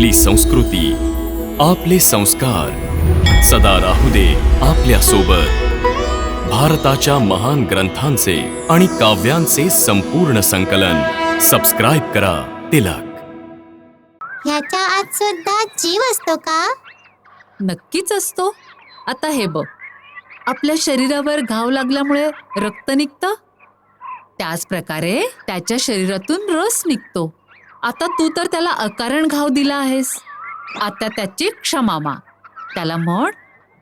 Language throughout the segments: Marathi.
आपली संस्कृती आपले संस्कार. सदा राहू दे आपल्यासोबत भारताच्या महान ग्रंथांचे आणि काव्यांचे संपूर्ण संकलन. सबस्क्राईब करा तिलक. ह्याच्या आत सुद्धा जीव असतो का? नक्कीच असतो. आता हे बघ. आपल्या शरीरावर घाव लागल्यामुळे रक्त निघतं? त्याच प्रकारे त्याच्या शरीरातून रस निघतो. आता तू तर त्याला अकारण घाव दिला आहेस. आता त्याची क्षमा माग त्याला म्हण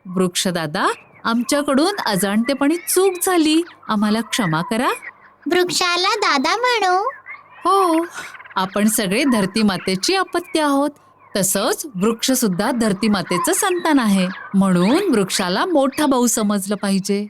वृक्षदादा आमच्याकडून अजाणतेपणी चूक झाली. आम्हाला क्षमा करा. वृक्षाला दादा म्हणू? हो. आपण सगळे धरती मातेची अपत्य आहोत. तसंच वृक्ष सुद्धा धरती मातेचं संतान आहे. म्हणून वृक्षाला मोठा भाऊ समजलं पाहिजे.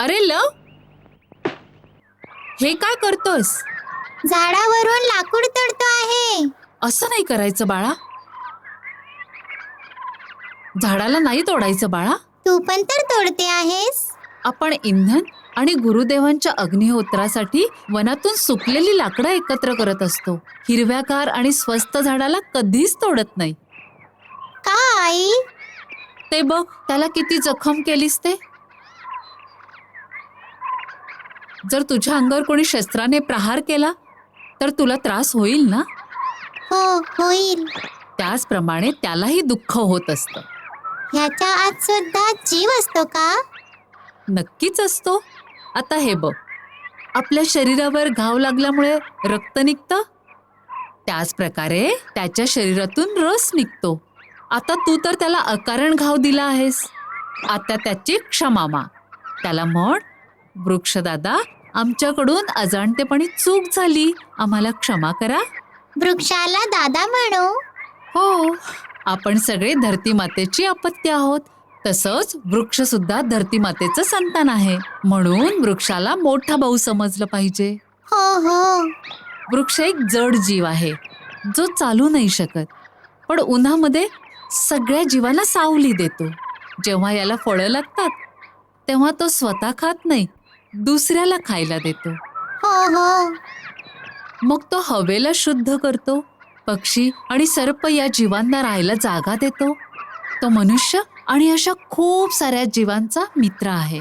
अरे लव हे काय करतोस झाडावरून लाकूड तोडतो आहे. असं नाही करायचं बाळा. झाडाला नाही तोडायचं बाळा. तू पण तर तोडते आहेस. आपण इंधन आणि गुरुदेवांच्या अग्निहोत्रासाठी वनातून सुकलेली लाकडं एकत्र करत असतो. हिरव्याकार आणि स्वस्त झाडाला कधीच तोडत नाही. का आई? ते बघ त्याला किती जखम केलीस ते? जर तुझ्या अंगावर कोणी शस्त्राने प्रहार केला तर तुला त्रास होईल ना? हो होईल. त्याचप्रमाणे त्यालाही दुःख होत असतं. ह्याच्या आत सुद्धा जीव असतो का? नक्कीच असतो. आता हे बघ. आपल्या शरीरावर घाव लागल्यामुळे रक्त निघतं? त्याच प्रकारे त्याच्या शरीरातून रस निघतो. आता तू तर त्याला अकारण घाव दिला आहेस. आता त्याची क्षमा माग. त्याला म्हण वृक्षदादा आमच्याकडून अजाणतेपणी चूक झाली. आम्हाला क्षमा करा. वृक्षाला दादा म्हणू. हो आपण सगळे धरती मातेची अपत्य आहोत. तसंच वृक्ष सुद्धा धरती मातेचं संतान आहे. म्हणून वृक्षाला मोठा भाऊ समजलं पाहिजे. हो हो. वृक्ष एक जड जीव आहे जो चालू नाही शकत. पण उन्हामध्ये सगळ्या जीवांना सावली देतो. जेव्हा याला फळं लागतात तेव्हा तो स्वतः खात नाही. दुसऱ्याला खायला देतो. हो हो. मग तो हवेला शुद्ध करतो पक्षी आणि सर्प या जीवांना राहायला जागा देतो. तो मनुष्य आणि अशा खूप साऱ्या जीवांचा मित्र आहे.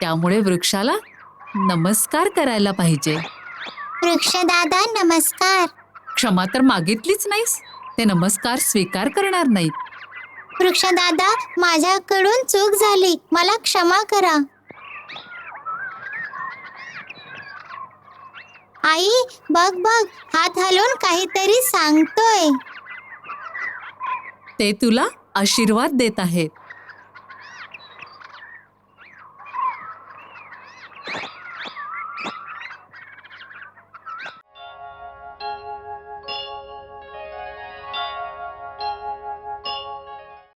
त्यामुळे वृक्षाला नमस्कार करायला पाहिजे. वृक्षदादा नमस्कार. क्षमा तर मागितलीच नाहीस. ते नमस्कार स्वीकार करणार नाहीत. वृक्षदादा माझ्याकडून चूक झाली. मला क्षमा करा. आई बघ बघ हात हलवून काहीतरी सांगतोय. ते तुला आशीर्वाद देत आहेत.